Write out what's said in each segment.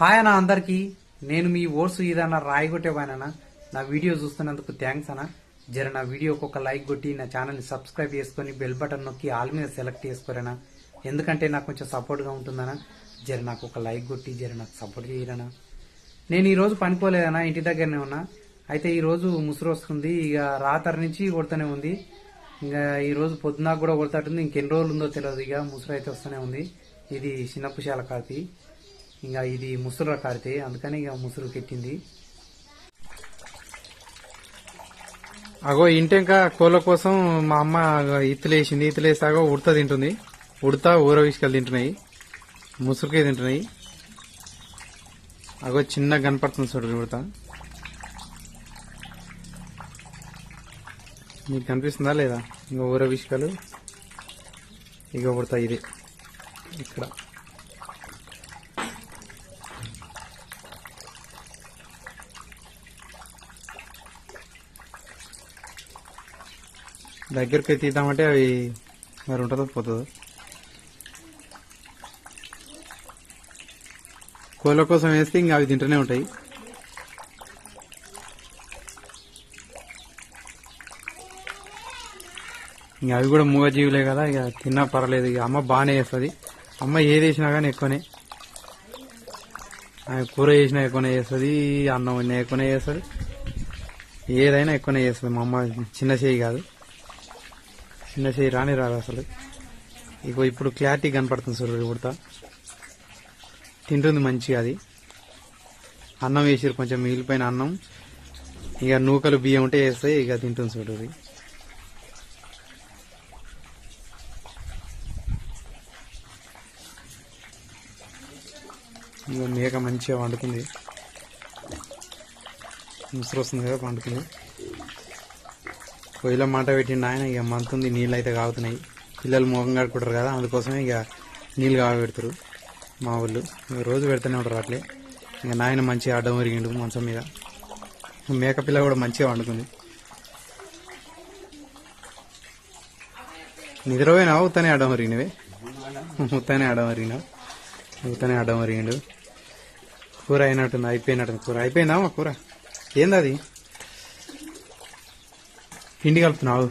Hi అన్న అందరికి. నేను మీ ఓట్స్ ఏదన్నా రాయి నా వీడియో చూస్తున్నందుకు థ్యాంక్స్ అన్న. జర నా వీడియోకి ఒక లైక్ కొట్టి నా ఛానల్ని సబ్స్క్రైబ్ చేసుకొని బెల్ బటన్ నొక్కి ఆల్ మీద సెలెక్ట్ చేసుకోరేనా ఎందుకంటే నాకు కొంచెం సపోర్ట్గా ఉంటుందనా జర నాకు ఒక లైక్ కొట్టి జర నాకు సపోర్ట్ చేయరనా నేను ఈరోజు రోజు ఇంటి దగ్గరనే ఉన్నా. అయితే ఈరోజు ముసురు వస్తుంది. ఇక రాత్రి నుంచి కొడుతూనే ఉంది. ఇంకా ఈరోజు పొద్దున కూడా కొడతాటుంది. ఇంకెన్ని రోజులు ఉందో తెలియదు ఇక ముసురు అయితే వస్తూనే ఉంది. ఇది చిన్నపుశాల కాఫీ ఇంకా ఇది ముసురు కారితే అందుకని ఇక ముసురు కెట్టింది అగో ఇంటెంక కోళ్ళ కోసం మా అమ్మ ఇత్తులేసింది ఇత్తులేసాగో ఉడత తింటుంది. ఉడత ఊర విసుకలు తింటున్నాయి. ముసురుకే తింటున్నాయి. అగో చిన్న కనపడుతుంది చూడు ఉడత. మీకు కనిపిస్తుందా లేదా? ఇంకా ఊర విసుకలు. ఇక ఉడత ఇది. ఇక్కడ. దగ్గరికి తీద్దామంటే అవి మరి ఉంటుందో పోతుందో. కోళ్ళ కోసం వేస్తే ఇంకా అవి తింటూనే ఉంటాయి. ఇంకా అవి కూడా మూగజీవులే కదా ఇక తిన్నా పర్లేదు ఇక అమ్మ బాగానే చేస్తుంది. అమ్మ ఏది వేసినా కానీ ఎక్కువనే. ఆమె కూర చేసినా ఎక్కువనే చేస్తుంది అన్నం వండినా ఎక్కువనే చేస్తుంది. ఏదైనా ఎక్కువనే చేస్తుంది మా అమ్మ చిన్న చేయి కాదు. చిన్న చేయి రాని రాదు అసలు. ఇగో ఇప్పుడు క్లారిటీ కనపడుతుంది సూర్యుడు ఉడతా తింటుంది మంచిగా అది. అన్నం వేసిరు కొంచెం మిగిలిపోయిన అన్నం. ఇక నూకలు బియ్యం ఉంటే వేస్తాయి ఇక తింటుంది చూడు ఇక మేక మంచిగా వండుతుంది. ముసురు వస్తుంది కదా వండుతుంది పొయ్యిలో మాట పెట్టిండు ఆయన ఇక మంతుంది నీళ్ళు అయితే కాగుతున్నాయి. పిల్లలు మోగం కడుకుంటారు కదా అందుకోసమే ఇక నీళ్ళు కాగబెడతారు. మా ఊళ్ళు రోజు పెడుతూనే ఉంటారు అట్లే. ఇక నాయన మంచిగా అడ్డం ఒరిగిండు మంచం మీద. మేక పిల్ల కూడా మంచిగా వండుకుంది. నిద్రపోయినావు ఉత్తనే అడ్డం ఒరిగినవే. ఉత్తనే అడ్డం ఒరిగినావు. ఉత్తనే అడ్డం ఒరిగిండు. కూర అయినట్టుంది అయిపోయినట్టుంది. కూర అయిపోయిందా మా కూర? ఏందది పిండి కలుపుతున్నావు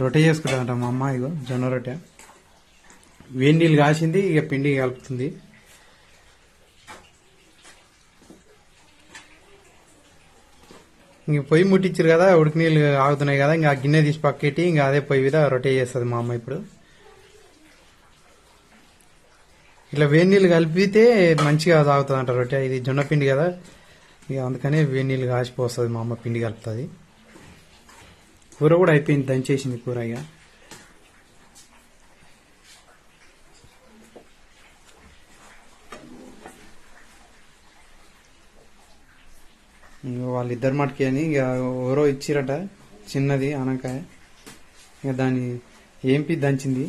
రొట్టె చేసుకుంటా మా అమ్మ ఇగో జొన్న రొట్టె. వేడి నీళ్ళు కాసింది ఇక పిండి కలుపుతుంది. ఇంక పొయ్యి ముట్టించారు కదా ఉడికి నీళ్ళు ఆగుతున్నాయి కదా ఇంకా గిన్నె తీసి పక్కెట్టి ఇంకా అదే పొయ్యి మీద రొట్టె చేస్తుంది మా అమ్మ ఇప్పుడు. ఇట్లా వేడి నీళ్ళు కలిపితే మంచిగా తాగుతుంది అంట రొట్టె. ఇది జొన్న పిండి కదా ఇక అందుకనే వేడి నీళ్ళు కాసిపోస్తుంది మా అమ్మ పిండి కలుపుతుంది. కూర కూడా అయిపోయింది దంచేసింది కూర ఇక ఇంక వాళ్ళిద్దరు మటుకి అని ఇక ఎవరో ఇచ్చిరట చిన్నది అనకాయ ఇక దాన్ని ఏంపి దంచింది?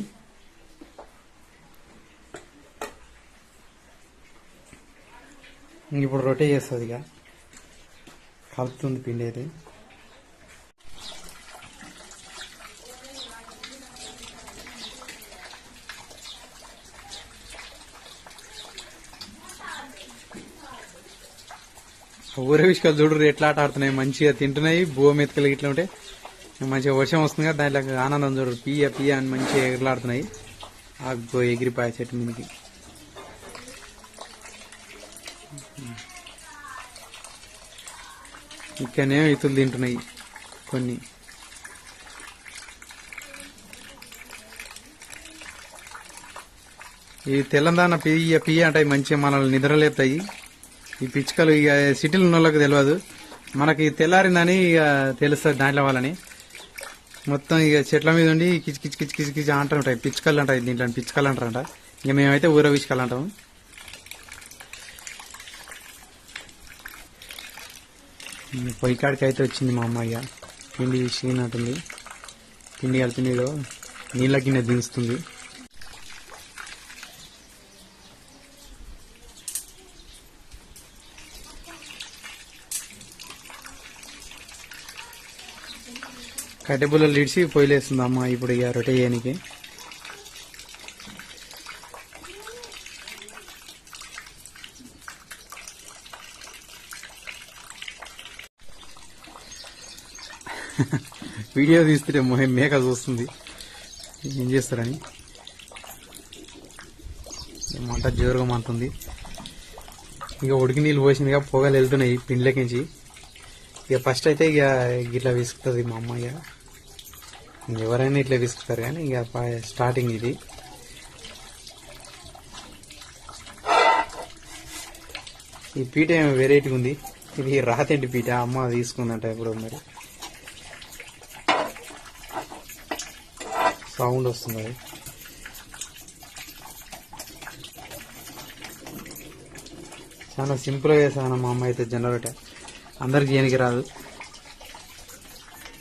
ఇంక ఇప్పుడు రొట్టె చేస్తుంది ఇక కలుపుతుంది పిండి అయితే. ఊర విషయాలు చూడరు ఎట్లా ఆట ఆడుతున్నాయి మంచిగా తింటున్నాయి భూ మెతుకలు ఇట్లా ఉంటే మంచిగా వర్షం వస్తుంది కదా దాంట్లో ఆనందం చూడరు పియ్య పియ్య అని మంచిగా ఎగరలాడుతున్నాయి. ఆ గో ఎగిరిపాయ చెట్టు మీదకి. ఇక్కడనే ఇతులు తింటున్నాయి కొన్ని. ఈ తెలంగాణ పియ్య పియ్య అంటాయి మంచిగా మనల్ని నిద్రలేపుతాయి. ఈ పిచ్చుకలు ఇక సిటీలో ఉన్న వాళ్ళకి తెలియదు మనకి తెల్లారిందని ఇక తెలుస్తుంది దాంట్లో వాళ్ళని. మొత్తం ఇక చెట్ల మీద ఉండి కిచ్ కిచ్ కిచ్ కిచ్ కిచ్ అంటారు ఉంటాయి పిచ్చుకలు అంటాయి దీంట్లో పిచ్చుకలు అంటారంట. ఇక మేమైతే ఊర పిచ్చుకలు అంటాము. పొయ్యి కాడికి అయితే వచ్చింది మా అమ్మ ఇక. పిండి సీనట్టుంది పిండి కలిపి నీళ్ళు నీళ్ళ గిన్నె దించుతుంది. కట్టెపుల్లలు ఇడిచి పొయ్యిలేస్తుంది అమ్మ ఇప్పుడు ఇక రొట్టె చేయడానికి వీడియో తీస్తే మేక చూస్తుంది. ఏం చేస్తారని. మంట జోరుగా మంటుంది ఇంకా ఉడికి నీళ్ళు పోసిందిగా పొగలు వెళ్తున్నాయి పిండ్లకించి ఇక ఫస్ట్ అయితే ఇక ఇట్లా విసుకుతుంది మా అమ్మ ఇక. ఎవరైనా ఇట్లా విసుకుతారు కానీ ఇక స్టార్టింగ్ ఇది. ఈ పీట ఏమో వెరైటీగా ఉంది. ఇది రాతెంటి పీట? అమ్మ తీసుకుందంట ఎప్పుడు మరి. సౌండ్ వస్తుంది చాలా సింపుల్గా చేస్తాను మా అమ్మ అయితే జనరేట్ అందరికి చేయనికి రాదు.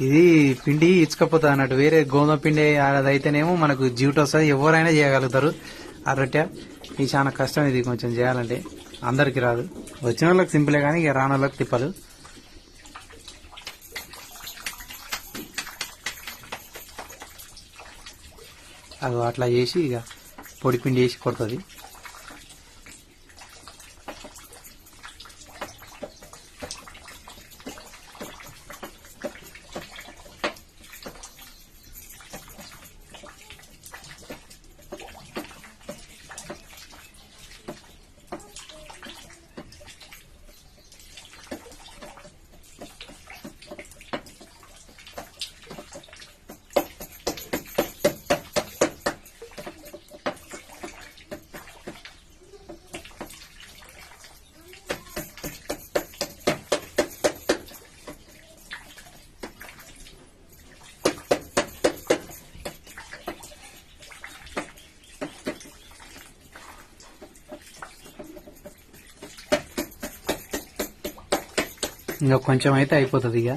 ఇది పిండి ఇచ్చకపోతుంది అన్నట్టు. వేరే గోధుమ పిండి అది అయితేనేమో మనకు జీవిట వస్తుంది. ఎవరైనా చేయగలుగుతారు. ఆ రొట్టె ఇది చాలా కష్టం ఇది కొంచెం చేయాలంటే. అందరికి రాదు. వచ్చిన వాళ్ళకి సింపులే కానీ ఇక రాని వాళ్ళకి తిప్పలు అది అట్లా చేసి ఇక పొడి పిండి వేసి కొడుతుంది. ఇంకా కొంచెం అయితే అయిపోతుంది ఇక.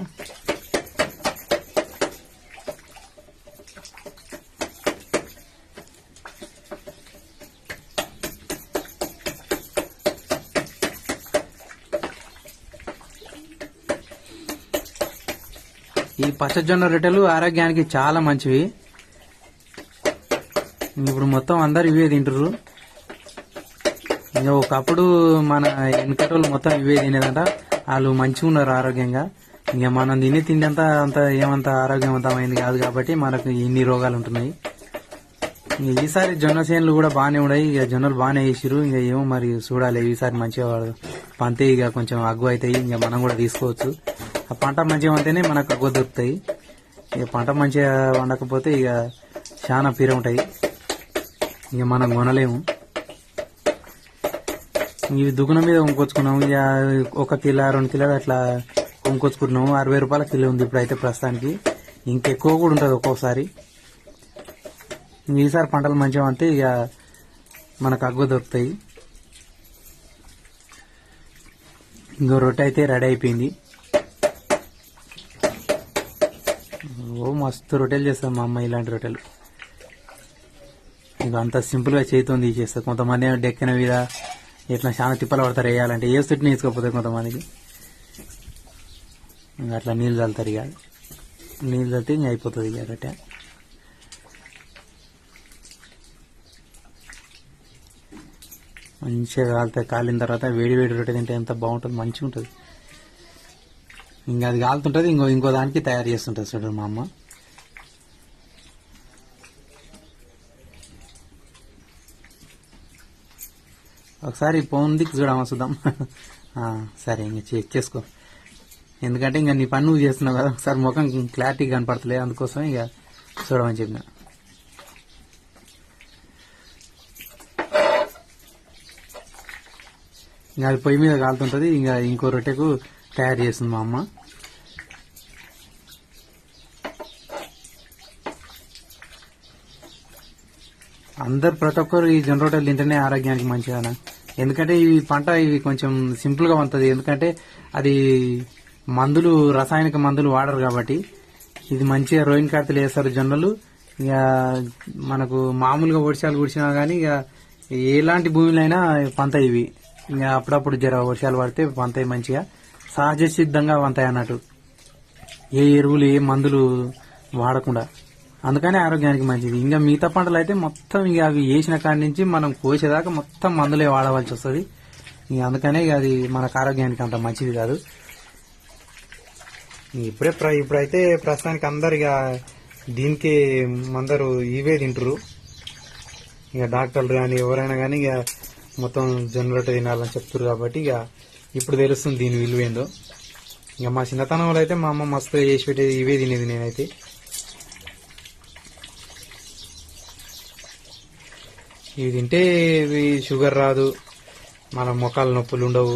ఈ పచ్చజొన్న రొట్టెలు ఆరోగ్యానికి చాలా మంచివి. ఇప్పుడు మొత్తం అందరు ఇవే తింటారు ఇంకా ఒకప్పుడు మన వెనకటోళ్ళు మొత్తం ఇవే తినేదంట. వాళ్ళు మంచిగా ఉన్నారు ఆరోగ్యంగా. ఇంకా మనం తినే తిండి అంతా అంత ఏమంత ఆరోగ్యవంతమైంది కాదు కాబట్టి మనకు ఇన్ని రోగాలు ఉంటున్నాయి. ఈసారి జొన్న చేనులు కూడా బాగానే ఉన్నాయి. ఇక జొన్నలు బాగానే వేసిరు ఇంకా ఏమో మరి చూడాలి. ఈసారి మంచిగా వాడు పంతే ఇక కొంచెం అగ్గు అవుతాయి ఇంకా మనం కూడా తీసుకోవచ్చు. ఆ పంట మంచిగా ఉంటేనే మనకు అగ్గు దొరుకుతాయి. ఇక పంట మంచిగా వండకపోతే ఇక చాలా పీర ఉంటాయి. ఇక మనం కొనలేము. ఇవి దుకాణం మీద కొనుక్కొచ్చుకున్నాము ఇక ఒక కిలో రెండు కిలో అట్లా కొనుక్కొచ్చుకుంటున్నాము అరవై రూపాయల కిలో ఉంది ఇప్పుడైతే ప్రస్తుతానికి. ఇంకెక్కువ కూడా ఉంటుంది ఒక్కోసారి. ఈసారి పంటలు మంచిగా అంటే ఇక మనకు అగ్గు దొరుకుతాయి. ఇంకో రొట్టె అయితే రెడీ అయిపోయింది. ఓ మస్తు రొట్టెలు చేస్తాం మా అమ్మ ఇలాంటి రొట్టెలు. ఇంకా అంత సింపుల్గా చేతితో తీసేస్తారు. కొంతమంది డెక్కన డెక్కిన మీద ఇట్లా చాలా తిప్పలు పడతారు వేయాలంటే. ఏ చుట్టూ వేసుకోకపోతే కొంతమందికి? ఇంకా అట్లా నీళ్ళు చల్లుతారు ఇక. నీళ్ళు చల్లితే ఇంకా అయిపోతుంది ఇక రొట్టె మంచిగా కాలుతాయి కాలిన తర్వాత వేడి వేడి రొట్టె తింటే ఎంత బాగుంటుంది మంచిగా ఉంటుంది ఇంకా అది కాలుతుంటుంది ఇంకో ఇంకో దానికి తయారు చేస్తుంటుంది చూడండి మా అమ్మ. ఒకసారి పొందికి చూడమా చూద్దాం సరే ఇంక చెక్ చేసుకో. ఎందుకంటే ఇంకా నీ పని నువ్వు చేస్తున్నావు కదా ఒకసారి ముఖం క్లారిటీ కనపడతలే అందుకోసం ఇక చూడమని చెప్పిన. ఇంకా అది పొయ్యి మీద కాలుతుంటది ఇంకా ఇంకో రొట్టెకు తయారు చేస్తుంది మా అమ్మ. అందరు ప్రతి ఒక్కరు ఈ జొన్న రొట్టెలు తింటేనే ఆరోగ్యానికి మంచిగా ఎందుకంటే ఇవి పంట ఇవి కొంచెం సింపుల్గా ఉంటది ఎందుకంటే అది మందులు రసాయనిక మందులు వాడరు కాబట్టి ఇది మంచిగా రోయిన్ కార్తలు వేస్తారు జొన్నలు. ఇక మనకు మామూలుగా వర్షాలు కుడిచినా కానీ ఇక ఎలాంటి భూమిలైనా పంత ఇవి. ఇక అప్పుడప్పుడు జర వర్షాలు పడితే పంతాయి మంచిగా. సహజ సిద్ధంగా పంతాయి అన్నట్టు. ఏ ఎరువులు ఏ మందులు వాడకుండా. అందుకనే ఆరోగ్యానికి మంచిది. ఇంకా మిగతా పంటలు అయితే మొత్తం ఇక అవి వేసిన కాడి నుంచి మనం కోసేదాకా మొత్తం మందులే వాడవలసి వస్తుంది. ఇక అందుకనే ఇక అది మనకు ఆరోగ్యానికి అంత మంచిది కాదు. ఇప్పుడే ప్ర- ఇప్పుడైతే ప్రస్తుతానికి అందరు ఇక దీనికి అందరూ ఇవే తింటారు ఇక డాక్టర్లు కానీ ఎవరైనా కానీ ఇక మొత్తం జనరేటర్ తినాలని చెప్తారు కాబట్టి ఇక ఇప్పుడు తెలుస్తుంది దీని విలువ ఏందో. ఇక మా చిన్నతనంలో అయితే మా అమ్మ మస్తు చేసి పెట్టేది ఇవే తినేది నేనైతే. ఇవి తింటే ఇవి షుగర్ రాదు. మన మొఖాల నొప్పులు ఉండవు.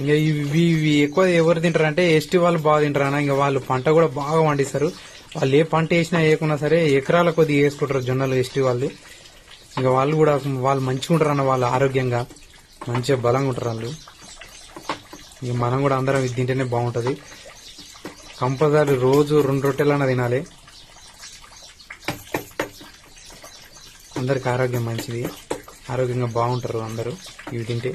ఇంకా ఇవి ఇవి ఎక్కువ ఎవరు తింటారంటే ఎస్టీ వాళ్ళు బాగా తింటారన్న ఇంకా వాళ్ళు పంట కూడా బాగా పండిస్తారు. వాళ్ళు ఏ పంట వేసినా వేయకున్నా సరే ఎకరాల కొద్దిగా వేసుకుంటారు జొన్నలు ఎస్టీ వాళ్ళు ఇంకా వాళ్ళు కూడా వాళ్ళు మంచిగా ఉంటారు అన్న వాళ్ళు ఆరోగ్యంగా మంచిగా బలంగా ఉంటారు వాళ్ళు. ఇక మనం కూడా అందరం ఇది తింటేనే బాగుంటుంది. కంపల్సరీ రోజు రెండు రొట్టెలన్నా తినాలి. అందరికి ఆరోగ్యం మంచిది. ఆరోగ్యంగా బాగుంటారు అందరూ. ఇవి తింటే.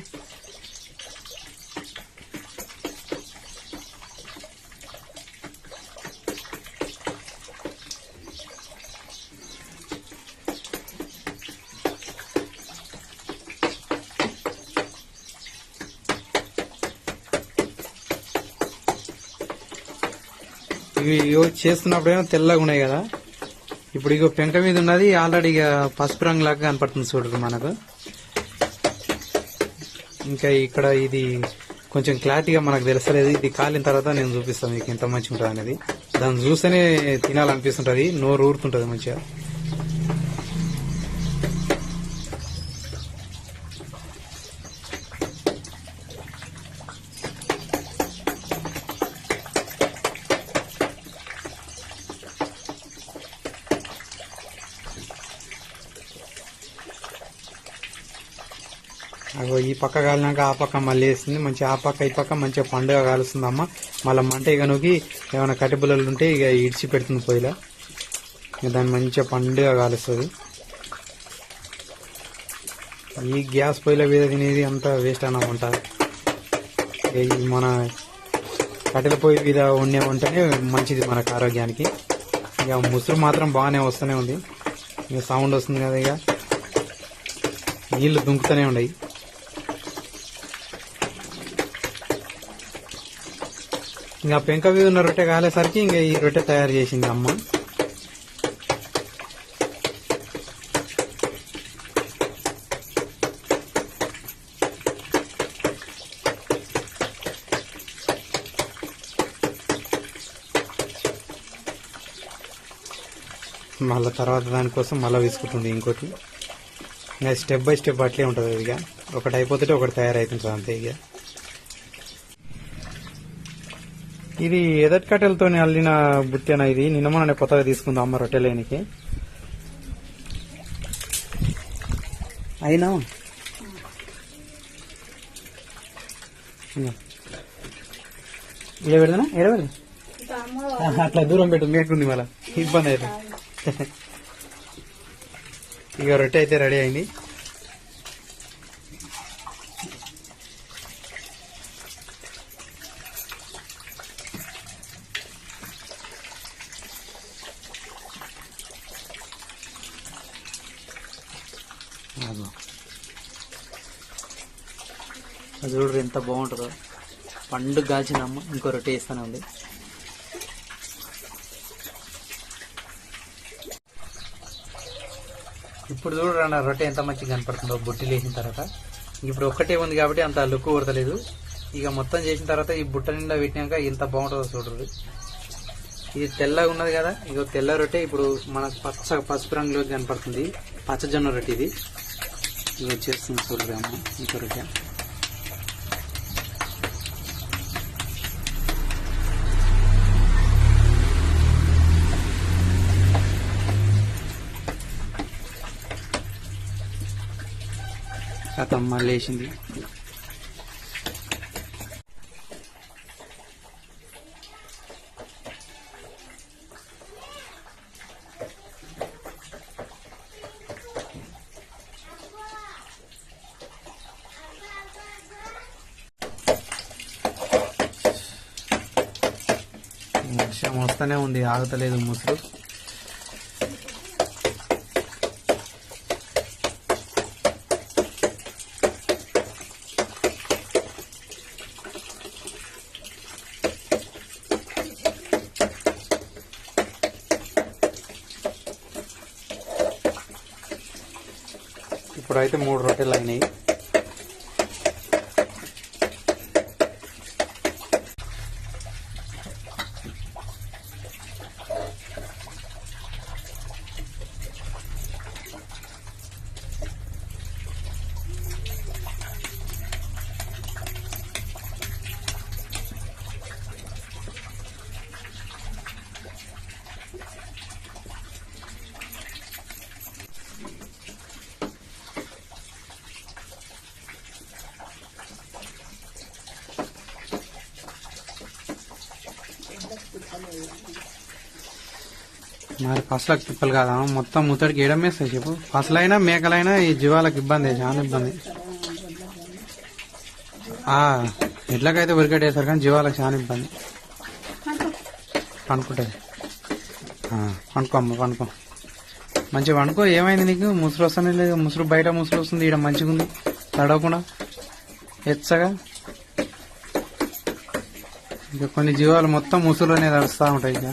ఇవి ఇగో చేస్తున్నప్పుడు ఏమైనా తెల్లగా ఉన్నాయి కదా. ఇప్పుడు ఇక పెంక మీద ఉన్నది ఆల్రెడీ ఇక పసుపు రంగు లాగా కనపడుతుంది చూడరు మనకు. ఇంకా ఇక్కడ ఇది కొంచెం క్లారిటీగా మనకు తెలుస్తలేదు. ఇది కాలిన తర్వాత నేను చూపిస్తాను మీకు ఎంత మంచిగా ఉంటుంది అనేది దాన్ని చూస్తేనే తినాలనిపిస్తుంటది నోరు ఊరుతుంటది మంచిగా. పక్క కాలినాక ఆ పక్క మళ్ళీ వేస్తుంది మంచి ఆ పక్క ఈ పక్క మంచిగా పండుగ కాలుస్తుంది అమ్మ మళ్ళీ మంట ఇక నూకి ఏమైనా కట్టెబుల్లలు ఉంటే ఇక ఇడిచి పెడుతుంది పొయ్యిలో. ఇక దాన్ని మంచిగా పండుగ కాలుస్తుంది. ఈ గ్యాస్ పొయ్యిల మీద తినేది అంత వేస్ట్ అన్న వంట మన కట్టెల పొయ్యి మీద వండే వంటనే మంచిది మనకు ఆరోగ్యానికి. ఇక ముసురు మాత్రం బాగానే వస్తూనే ఉంది. ఇక సౌండ్ వస్తుంది కదా ఇక. నీళ్ళు దుంకుతూనే ఉన్నాయి. ఇంకా పెంక మీద ఉన్న రొట్టె కాలేసరికి ఇంకా ఈ రొట్టె తయారు చేసింది అమ్మ. మళ్ళీ తర్వాత దానికోసం మళ్ళీ వేసుకుంటుంది ఇంకోటి. ఇంకా స్టెప్ బై స్టెప్ అట్లే ఉంటుంది ఇక ఒకటి అయిపోతుంటే ఒకటి తయారైతుంటుంది అంతే ఇక ఇది ఎదటి కట్టెలతో అల్లిన బుట్టెన ఇది? నిన్న మొన్న కొత్తగా తీసుకుందాం అమ్మ రొట్టెలేనికి అయినా? ఇలా పెడదానా పెడదా అట్లా దూరం పెట్టు మేకుంది మళ్ళా. ఇబ్బంది అయితే ఇక రొట్టె అయితే రెడీ అయింది అదో. అది చూడరు ఎంత బాగుంటుందో. పండు కాల్చినమ్మ ఇంకో రొట్టె ఇస్తానే ఉంది. ఇప్పుడు చూడండి నా రొట్టె ఎంత మంచిగా కనపడుతుందో బుట్టి వేసిన తర్వాత. ఇప్పుడు ఒక్కటే ఉంది కాబట్టి అంత లుక్ కొడతలేదు. ఇక మొత్తం చేసిన తర్వాత ఈ బుట్ట నిండా పెట్టినాక ఎంత బాగుంటుందో చూడరు ఇది తెల్లగా ఉన్నది కదా ఇక తెల్ల రొట్టె ఇప్పుడు మనకు పచ్చ పసుపు రంగులో కనపడుతుంది. పచ్చజొన్న రొట్టె ఇది. ఇక వచ్చేస్తుంది చూడరు అమ్మ ఇంకో రొట్టె. కథ లేచింది. వర్షం వస్తూనే ఉంది ఆగతలేదు ముసురు. ఇప్పుడైతే మూడు రొట్టెలు అయినాయి మరి పసలకు తిప్పలు కాదా మొత్తం ముత్తడికి వేయడం వేస్తాయి చెప్పు. పసలైనా మేకలైనా ఈ జీవాలకు ఇబ్బంది చాలా ఇబ్బంది. ఎడ్లకైతే ఉరికట్టేశారు కానీ జీవాలకు చాలా ఇబ్బంది. పండుకుంటుంది పండుకో అమ్మ పండుకో మంచిగా పండుకో ఏమైంది నీకు? ముసురు వస్తుంది లేదు ముసురు బయట ముసురు వస్తుంది ఇక్కడ మంచిగా ఉంది. తడవకుండా. ఎచ్చగా. ఇక కొన్ని జీవాలు మొత్తం ముసురులోనే తడుస్తూ ఉంటాయి ఇక.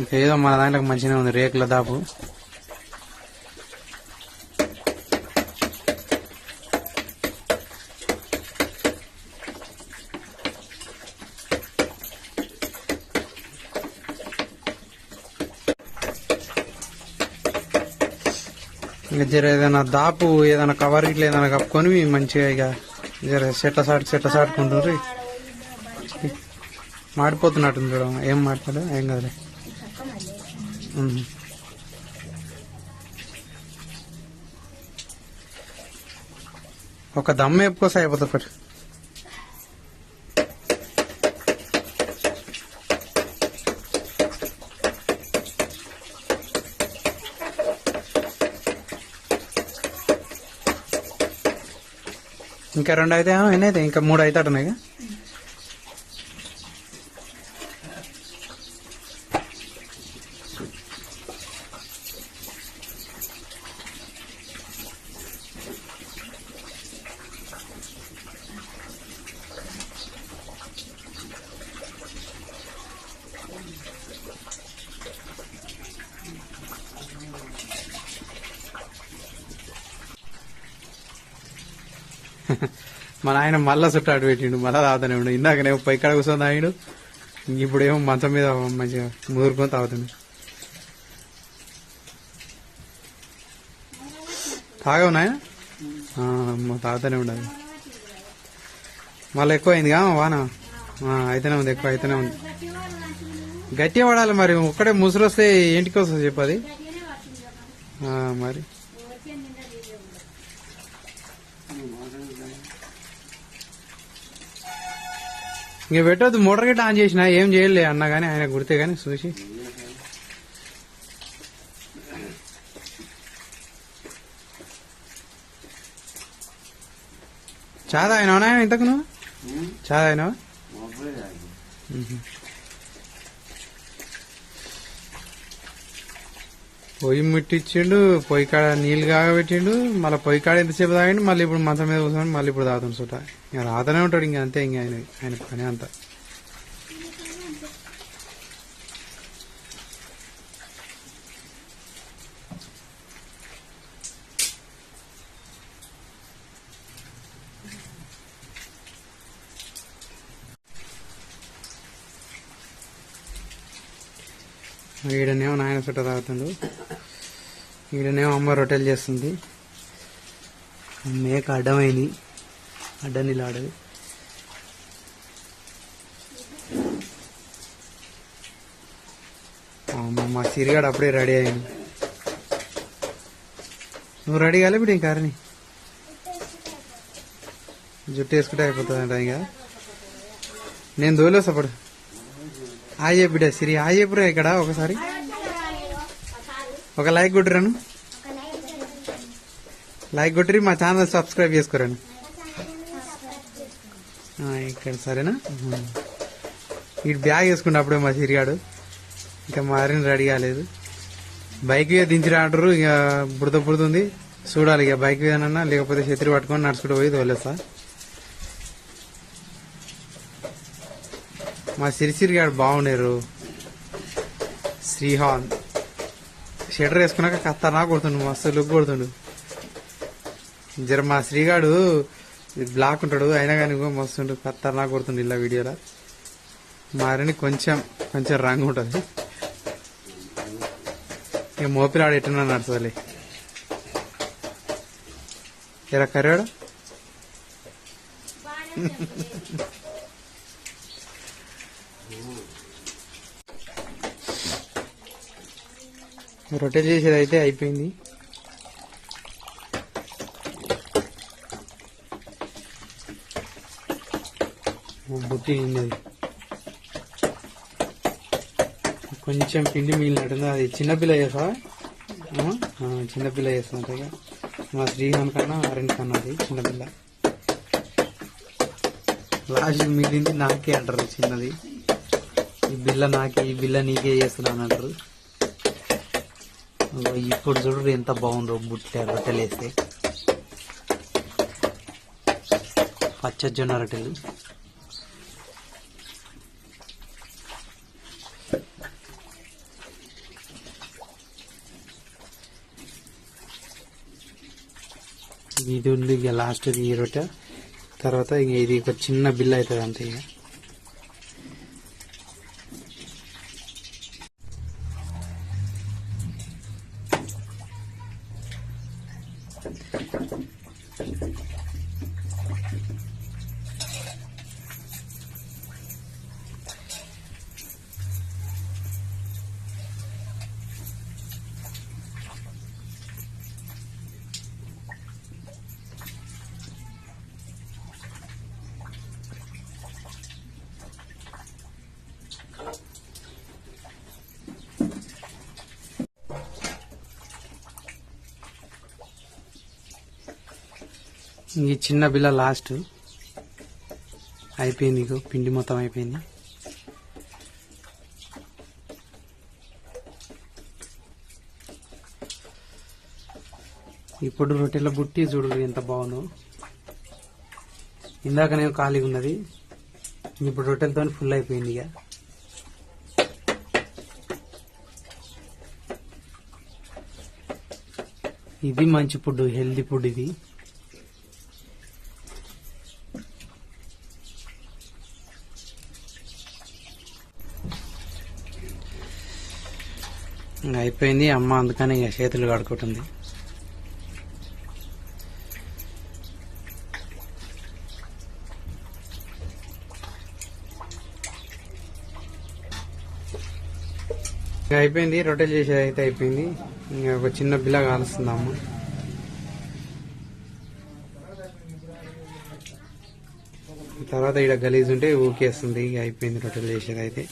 ఇంకా ఏదో మన దాంట్లో మంచిగా ఉంది రేకుల దాపు. ఇంకా జర ఏదైనా దాపు ఏదైనా కవర్ ఇట్లా ఏదైనా కప్పుకొని మంచిగా ఇక జర చెట్ల సాటు చెట్ల సాటుకుంటారు మాడిపోతున్నట్టుంది చూడ ఏం మాడతాడు ఏం కదలే. ఉమ్. ఒక దమ్మ ఎప్పుకోసా అయిపోతుంది ఒకటి ఇంకా రెండు అయితే ఎన్ని అయితే ఇంకా మూడు అయితే ఉన్నాయి మన ఆయన మళ్ళా చుట్టాడు పెట్టిండు మళ్ళా తాగుతానే ఉండు. ఇందాకనేమో పైకాడ కూర్చొని తాగిండు. ఇప్పుడేమో మంచం మీద మంచిగా ముదురుకొని తాగుతుంది. తాగవు నాయన? తాగుతానే ఉండదు మళ్ళీ ఎక్కువ అయిందిగా వాన? అయితేనే ఉంది ఎక్కువ అయితేనే ఉంది. గట్టిగా పడాలి మరి. ఒక్కడే ముసురు వస్తే ఏంటికి వస్తుంది చెప్పది మరి. ఇంక పెట్టొద్దు మోటార్ గిట్ట ఆన్ చేసిన ఏం చేయలే అన్నా గానీ ఆయన గుర్తే గానీ చూసి. చాదా అయినావా నాయన ఇంతకు నువ్వు? చాదా పొయ్యి ముట్టించిండు పొయ్యి కాడ నీళ్ళు కాగబెట్టిండు మళ్ళీ పొయ్యి కాడ ఎంతసేపు తాగండి మళ్ళీ ఇప్పుడు మంచం మీద కూర్చొని మళ్ళీ ఇప్పుడు తాగుతుంది సుట. ఇంకా రాతనే ఉంటాడు ఇంకా అంతే ఇంకా ఆయన ఆయన పని అంతా. ఈడనేమో నాయన చుట్ట తాగుతుండు. ఈడనేమో అమ్మ రొట్టెలు చేస్తుంది. మేక అడ్డమైంది. అడ్డం నిలాడదు అమ్మ మా సిరిగాడు అప్పుడే రెడీ అయింది నువ్వు రెడీ కాలే ఇప్పుడు ఇంకా అరని జుట్టు వేసుకుంటే అయిపోతుందంట ఇంకా. నేను దోలేసప్పుడు ఆయ్యే బిడ్డ సిరి ఆయ్యే బ్రో ఇక్కడ ఒకసారి. ఒక లైక్ కొట్టురాను లైక్ కొట్టి మా ఛానల్ సబ్స్క్రైబ్ చేసుకోరాను. ఇక్కడ సరేనా? ఇటు బ్యాగ్ వేసుకుంటే అప్పుడే మా సిరిగాడు. ఇంకా మారిన రెడీ కాలేదు. బైక్ మీద దించి రాడరు ఇక బుడత బుడుతుంది చూడాలి ఇక బైక్ మీద లేకపోతే చెత్రి పట్టుకొని నడుచుకుంటూ పోయి తోలేస్తా. మా సిరిసిరి గారు బాగుండేరు శ్రీహాన్ షెటర్ వేసుకున్నాక కత్తనా కొడుతుండు మస్తు లుక్ కొడుతుండు. జర మా శ్రీగాడు బ్లాక్ ఉంటాడు అయినా కానీ మస్తుండు కత్తనా కొడుతుండు ఇలా వీడియోలో. మారని కొంచెం కొంచెం రంగు ఉంటుంది. ఇక మోపిలాడు ఎట్టున్నా నడుతుంది ఎరా కర్రాడు రొట్టె చేసేది అయితే అయిపోయింది. బుద్ధి నిన్నది. కొంచెం పిండి మిగిలినట్టుంది. అది చిన్నపిల్ల చేసా చిన్నపిల్ల చేస్తున్నట్టు మా శ్రీహాన్ కన్నా అరణ్ కన్నా అది చిన్నపిల్ల లాస్ట్ మిగిలింది నాకే అంటారు చిన్నది. ఈ బిల్ల నాకే ఈ బిల్ల నీకే చేస్తున్నాను అంటారు. ఇప్పుడు చూడు ఎంత బాగుందో బుట్ట రొట్టెలు వేస్తే పచ్చ జొన్న రొట్టెలు. ఇది ఉంది ఇక లాస్ట్ ఈ రొట్టె. తర్వాత ఇక ఇది ఒక చిన్న బిల్ అవుతుంది అంతే ఇక. ఈ చిన్న బిల్ల లాస్ట్ అయిపోయింది ఇగో పిండి మొత్తం అయిపోయింది. ఇప్పుడు రొట్టెల బుట్టి చూడు ఎంత బాగుందో. ఇందాక నేను ఖాళీగా ఉన్నది. ఇప్పుడు రొట్టెలతో ఫుల్ అయిపోయింది ఇక ఇది మంచి ఫుడ్ హెల్దీ ఫుడ్ ఇది ఇంకా అయిపోయింది. అమ్మ అందుకని ఇక చేతులు కడుకుంటుంది ఇంకా అయిపోయింది. రొట్టెలు చేసేది అయితే అయిపోయింది. ఇంకా ఒక చిన్న బిల్ల కాలుస్తుంది అమ్మ. తర్వాత ఇక్కడ గలీజ్ ఉంటే ఊకేస్తుంది. ఇక అయిపోయింది రొట్టెలు చేసేది అయితే.